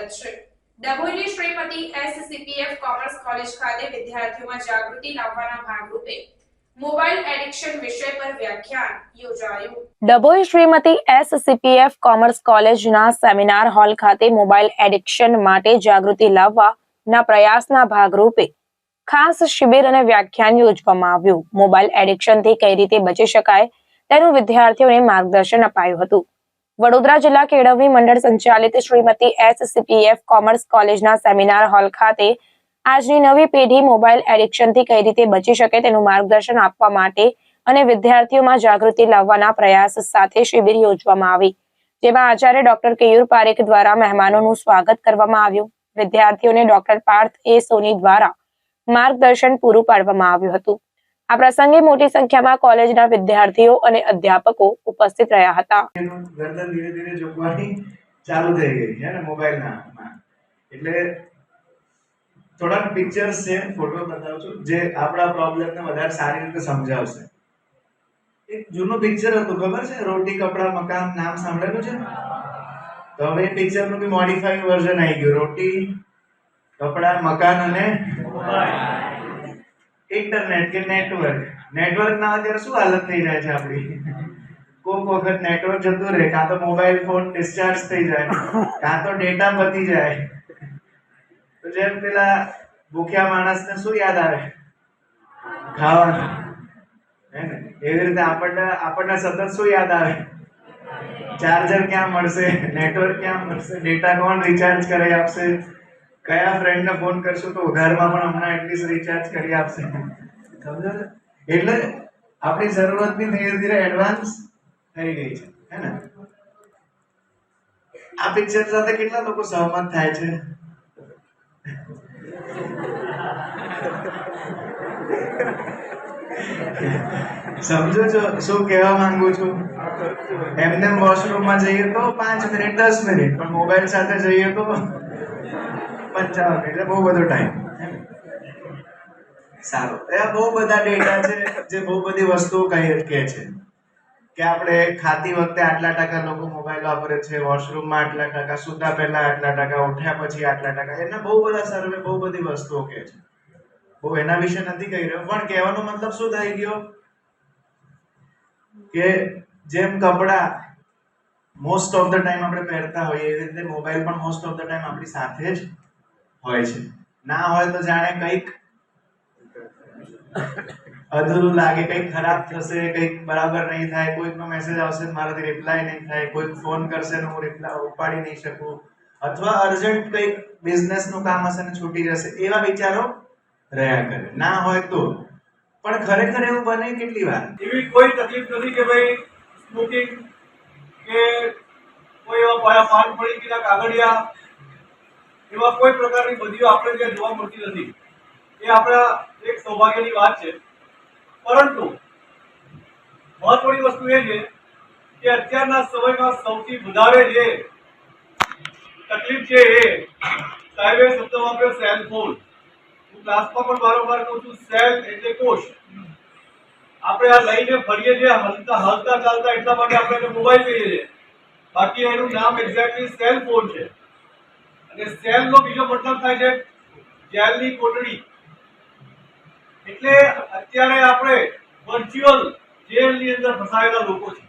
સ્વાગત છે. ડભોઈની શ્રીમતી કોમર્સ કોલેજ ખાતે મોબાઈલ એડિક્શન સેમિનાર હોલ ખાતે મોબાઈલ એડિક્શન માટે જાગૃતિ લાવવાના પ્રયાસના ભાગરૂપે ખાસ શિબિર અને વ્યાખ્યાન યોજવામાં આવ્યું. મોબાઈલ એડિક્શનથી કઈ રીતે બચી શકાય તેનું વિદ્યાર્થીઓને માર્ગદર્શન અપાયું હતું. વડોદરા જિલ્લા કેળવણી મંડળ સંચાલિત શ્રીમતી એસસીપીએફ કોમર્સ કોલેજના સેમિનાર હોલ ખાતે આજની નવી પેઢી મોબાઈલ એડિક્શનથી કઈ રીતે બચી શકે તેનું માર્ગદર્શન આપવા માટે અને વિદ્યાર્થીઓમાં જાગૃતિ લાવવાના પ્રયાસ સાથે શિબિર યોજવામાં આવી, જેમાં આચાર્ય ડોક્ટર કેયુર પારેખ દ્વારા મહેમાનોનું સ્વાગત કરવામાં આવ્યું. વિદ્યાર્થીઓને ડોક્ટર પાર્થ એ સોની દ્વારા માર્ગદર્શન પૂરું પાડવામાં આવ્યું હતું. આ પ્રસંગે મોટી સંખ્યામાં કોલેજના વિદ્યાર્થીઓ અને અધ્યાપકો ઉપસ્થિત રહ્યા હતા. ધીરે ધીરે ઝૂકવાની ચાલુ થઈ ગઈ મોબાઈલના એટલે થોડાક પિક્ચર્સ છે ફોટો બતાવું છું, જે આપણા પ્રોબ્લેમને વધારે સારી રીતે સમજાવશે. એક જૂનું પિક્ચર હતું, ખબર છે? રોટી, કપડા, મકાન, નામ સાંભળેલું છે? તો હવે એ પિક્ચરનું બી મોડિફાઈડ વર્ઝન આવી ગયું. રોટી, કપડા, મકાન અને ઇન્ટરનેટ કે નેટવર્ક નેટવર્ક ના અત્યારે શું હાલત થઈ જાય છે આપણી કોક વખત નેટવર્ક જતું રહે, કાં તો મોબાઈલ ફોન ડિસ્ચાર્જ થઈ જાય, કાં તો ડેટા પતી જાય. તો જેમ પેલા ભૂખ્યા માણસને શું યાદ આવે? ખાવાનું. હે ને? એવી રીતે આપણને આપણને સતત શું યાદ આવે? ચાર્જર ક્યાં મળશે? નેટવર્ક ક્યાં મળશે? ડેટા કોણ રિચાર્જ કરી આપશે? કયા ફ્રેન્ડને ફોન કરશું તો ઉધારમાં પણ હમણાં એટલીસ્ટ રિચાર્જ કરી આપશે. સમજો એટલે આપણી જરૂરત બી ધીરે ધીરે એડવાન્સ થઈ ગઈ છે હે ને? આ પિક્ચર સાથે કેટલા લોકો સહમત થાય છે? સમજો છો? શું કહેવા માંગુ છું? એમને વોશરૂમમાં જઈએ તો પાંચ મિનિટ દસ મિનિટ પણ મોબાઈલ સાથે જઈએ તો પંચાવન એટલે બહુ બધો ટાઈમ સારું. એ બહુ બધા ડેટા છે જે બહુ બધી વસ્તુઓ કહી કે છે. કે આપણે ખાતી વખતે આટલા ટકા લોકો મોબાઈલ વાપરે છે વોશરૂમમાં આટલા ટકા, સુતા પહેલા આટલા ટકા, ઉઠ્યા પછી આટલા ટકા, એના બહુ બધા સર્વે બહુ બધી વસ્તુઓ કહે છે. બહુ એના વિશે નથી કહી રહ્યો, પણ કહેવાનો મતલબ શું થઈ ગયો? કે જેમ કપડા મોસ્ટ ઓફ ધ ટાઈમ આપણે પહેરતા હોઈએ, એવી રીતે મોબાઈલ પણ મોસ્ટ ઓફ ધ ટાઈમ આપણી સાથે જ હોય છે. ના હોય તો જાણે કંઈક અધૂરું લાગે, કંઈક ખરાબ થશે, કંઈક બરાબર નહીં થાય, કોઈકનો મેસેજ આવશે, મારાથી રિપ્લાય નહીં થાય, કોઈક ફોન કરશે ને હું રિપ્લાય ઉપાડી નહીં શકું. અથવા અર્જન્ટ કંઈક બિઝનેસનું કામ હશે ને છૂટી જશે, એવા વિચારો રહ્યા કરે. ના હોય તો. પણ ખરેખર એવું બને કેટલી વાર? એવી કોઈ તકલીફ નથી કે ભાઈ સ્મોકિંગ કે કોઈ એવા પાયા પાન પડી ગયા કાગળિયા એવા કોઈ પ્રકારની બદલીઓ આપણે ત્યાં જોવા મળતી નથી. એ આપણા એક સૌભાગ્યની વાત છે. પરંતુ મહત્વની વસ્તુ એ છે કે અત્યારના સમયમાં સૌથી વધારે જે તકલીફ છે એ સાહેબે શબ્દ વાપર્યો, સેલ ફોન. હું ક્લાસમાં પણ વારંવાર કહું છું, સેલ એટલે કોષ. આપણે આ લઈને ફરીએ છીએ, હલતા હલતા ચાલતા એટલા માટે આપણે મોબાઈલ કહીએ છીએ. બાકી એનું નામ એક્ઝેક્ટલી સેલ ફોન છે. અને સેલ નો બીજો મતલબ થાય છે જેલની કોટડી. એટલે અત્યારે આપણે વર્ચ્યુઅલ જેલની અંદર ફસાયેલા લોકો છે.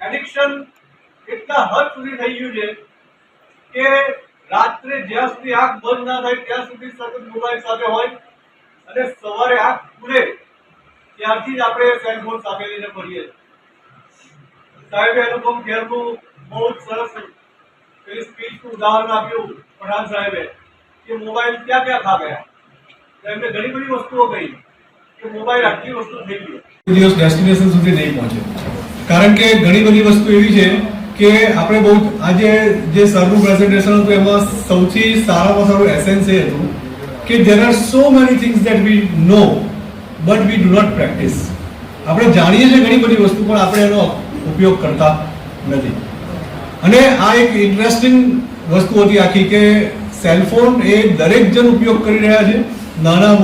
એડિક્શન એટલા હદ સુધી થઈ ગયું છે કે રાત્રે જ્યાં સુધી આંખ બંધ ના થાય ત્યાં સુધી સતત મોબાઈલ સાથે હોય અને સવારે આંખ ખુલે ત્યારથી જ આપણે સેલફોન સાથે લઈને ફરીએ. સાહેબે અનુપમ ખેરનું બહુ જ સરસ પેલી સ્પીચનું ઉદાહરણ આપ્યું પ્રધાન સાહેબે કે મોબાઈલ ક્યાં ક્યાં ખા ગયા એમને ઘણી બધી વસ્તુઓ કહી કે મોબાઈલ આટલી વસ્તુ થઈ ગયું દિવસ ડેસ્ટિનેશન સુધી નહીં પહોંચે કારણ કે ઘણી બધી વસ્તુ એવી છે કે આપણે બહુ આજે જે સરનું પ્રેઝન્ટેશન હતું, એમાં સૌથી સારામાં સારું એસેન્સ એ હતું કે there are so many things that we know but we do not practise આપણે જાણીએ છીએ ઘણી બધી વસ્તુ, પણ આપણે એનો ઉપયોગ કરતા નથી. અને આ એક ઇન્ટરેસ્ટિંગ વસ્તુ હતી આખી કે સેલફોન એ દરેક જણ ઉપયોગ કરી રહ્યા છે. નાના મોટા